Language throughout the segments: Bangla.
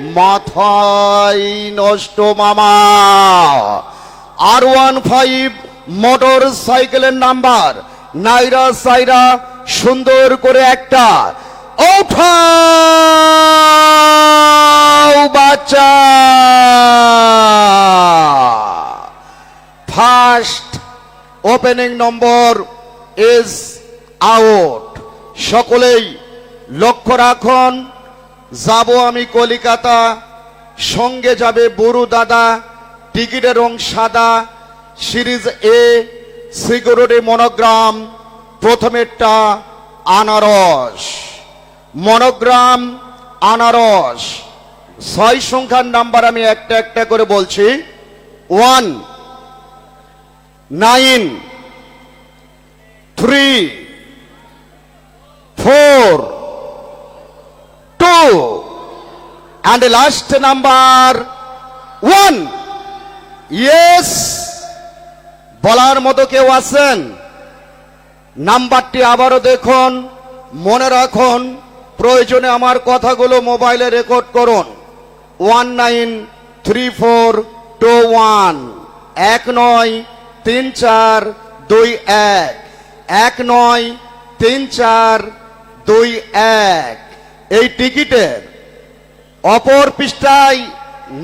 মাথায় নষ্ট মামা। আর ওয়ান ফাইভ মোটর সাইকেলের নাম্বার নাইরা সাইরা সুন্দর করে একটা। ওঠাও বাচ্চা! First opening number is out সকলেই লক্ষ্য রাখুন। যাব আমি কলিকাতা। সঙ্গে যাবে বরু দাদা, টিকিটের রং সাদা, সিরিজ এ সিকিউরিটি মনোগ্রাম, প্রথমেরটা আনারস। মনোগ্রাম, আনারস। ছয় সংখ্যার নাম্বার আমি একটা একটা করে বলছি। One, nine, three four two and last number one yes বলার মতো কেউ আছেন? নাম্বারটি আবারও দেখুন, মনে রাখুন, প্রয়োজনে আমার কথাগুলো মোবাইলে রেকর্ড করুন। One nine three four two one. এক নয় তিন চার দুই এক। এক নয় তিন চার দুই এক। এই টিকিটের অপর পৃষ্ঠায়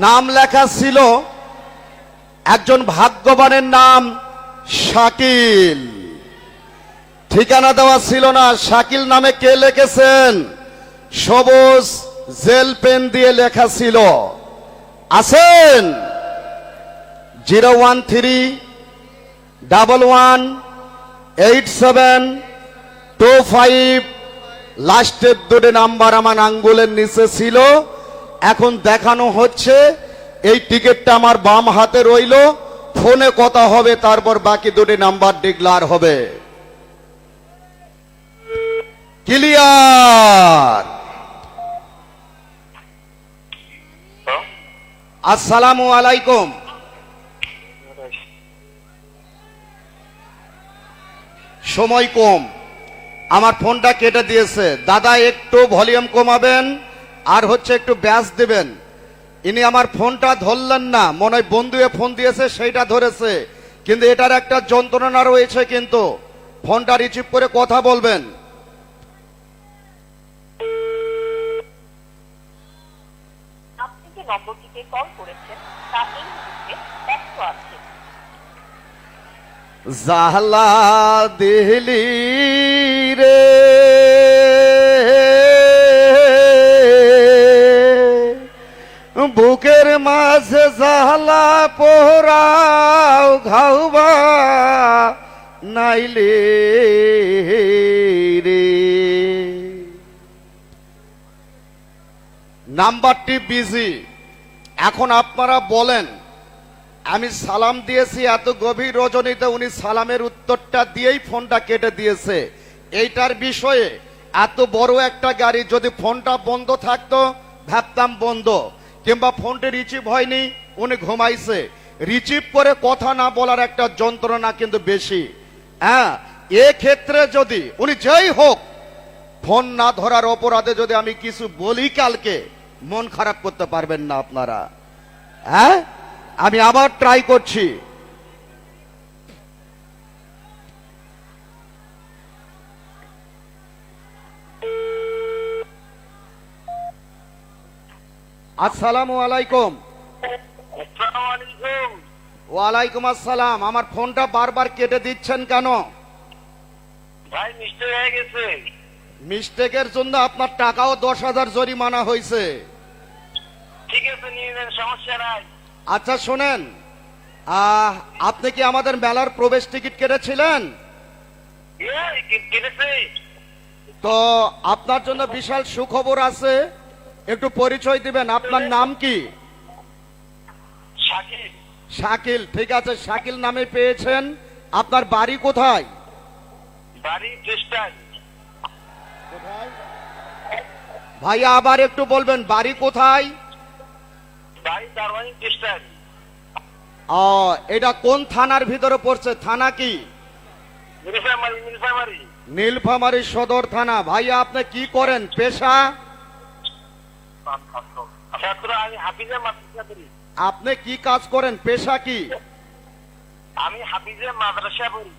নাম লেখা ছিল একজন ভাগ্যবানের নাম শাকিল। ঠিকানা দেওয়া ছিল না, শাকিল নামে কে লিখেছেন? সবুজ জেল পেন দিয়ে লেখা ছিল। আছেন? Zero one three double one eight seven two five. লাস্টের দুটি নাম্বার আমার আঙ্গুলের নিচে ছিল। এখন দেখানো হচ্ছে এই টিকিটটা আমার বাম হাতে রইল ফোনে কথা হবে তারপর বাকি দুটি নাম্বার ডিক্লার হবে। ক্লিয়ার! আসসালামু আলাইকুম। সময় কম। আমার ফোনটা কেটে দিয়েছে। দাদা একটু ভলিউম কমাবেন? আর হচ্ছে একটু ব্যাস দেবেন। ইনি আমার ফোনটা ধরলেন না মনে হয় বন্ধুয়ে ফোন দিয়েছে সেইটা ধরেছে। কিন্তু এটার একটা যন্ত্রণা রয়েছে কিন্তু। ফোনটা রিসিভ করে কথা বলবেন। আপনি যে নম্বরটিতে কল করেছেন তা এই মুহূর্তে ব্যস্ত আছে জাহলা দিহলি রে। মাঝে জাহলা পোহরাও ঘাউবা নাইলে রে। নাম্বারটি বিজি। এখন আপনারা বলেন, আমি সালাম দিয়েছি এত গভীর রজনীতে উনি সালামের উত্তরটা দিয়েই ফোনটা কেটে দিয়েছে। এইটার বিষয়ে এত বড় একটা গাড়ি যদি ফোনটা বন্ধ থাকতো, ভাবতাম বন্ধ। কিংবা ফোনটি রিচিভ হয়নি, উনি ঘুমাইছে। রিচিভ করে কথা না বলার একটা যন্ত্রণা কিন্তু বেশি। হ্যাঁ ক্ষেত্রে যদি, উনি যেই হোক, ফোন না ধরার অপরাধে যদি আমি কিছু বলি কালকে, মন খারাপ করতে পারবেন না আপনারা। হ্যাঁ আমি আবার ট্রাই করছি। আসসালামু আলাইকুম। ওয়ালাইকুম আসসালাম। আমার ফোনটা বারবার কেটে দিচ্ছেন কেন? ভাই মিস্টেক হয়ে গেছে। মিস্টেকের জন্য আপনার টাকাও দশ হাজার জরিমানা হয়েছে। ঠিক আছে নিয়ে নেন সমস্যা নাই। আচ্ছা শোনেন। আপনি কি আমাদের মেলার প্রবেশ টিকিট কেটেছিলেন? তো আপনার জন্য বিশাল সুখবর আছে। একটু পরিচয় দিবেন আপনার নাম কি? শাকিল। ঠিক আছে শাকিল নামে পেয়েছেন। আপনার বাড়ি কোথায়? বাড়ি খ্রিস্টান। ভাইয়া আবার একটু বলবেন বাড়ি কোথায়? এটা কোন থানার ভিতরে পড়ছে? থানা কি? মিরফামারি সদর থানা। ভাইয়া আপনি কি করেন? পেশা ছাত্র আমি হাফিজে মাদ্রাসা পড়ি আপনি কি কাজ করেন? পেশা কি? আমি হাফিজে মাদ্রাসা পড়ি।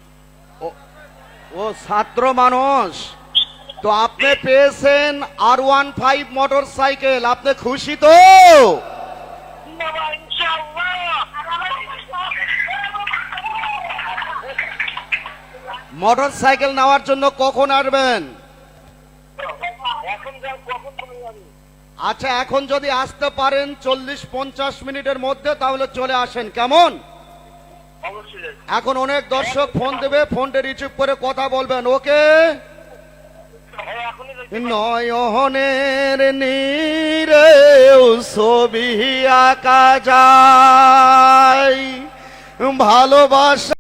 ও- ছাত্র মানুষ। তো আপনি পেয়েছেন R one five motorcycle আপনি খুশি তো? মোটর সাইকেল নেওয়ার জন্য কখন আসবেন এখন যাও কখন চলে যাবে আচ্ছা এখন যদি আসতে পারেন চল্লিশ পঞ্চাশ মিনিটের মধ্যে তাহলে চলে আসেন। কেমন? এখন অনেক দর্শক ফোন দেবে ফোনটা রিসিভ করে কথা বলবেন। ওকে? হ্যাঁ। নয়নের নীরে ছবি আঁকা যায়। ভালোবাসা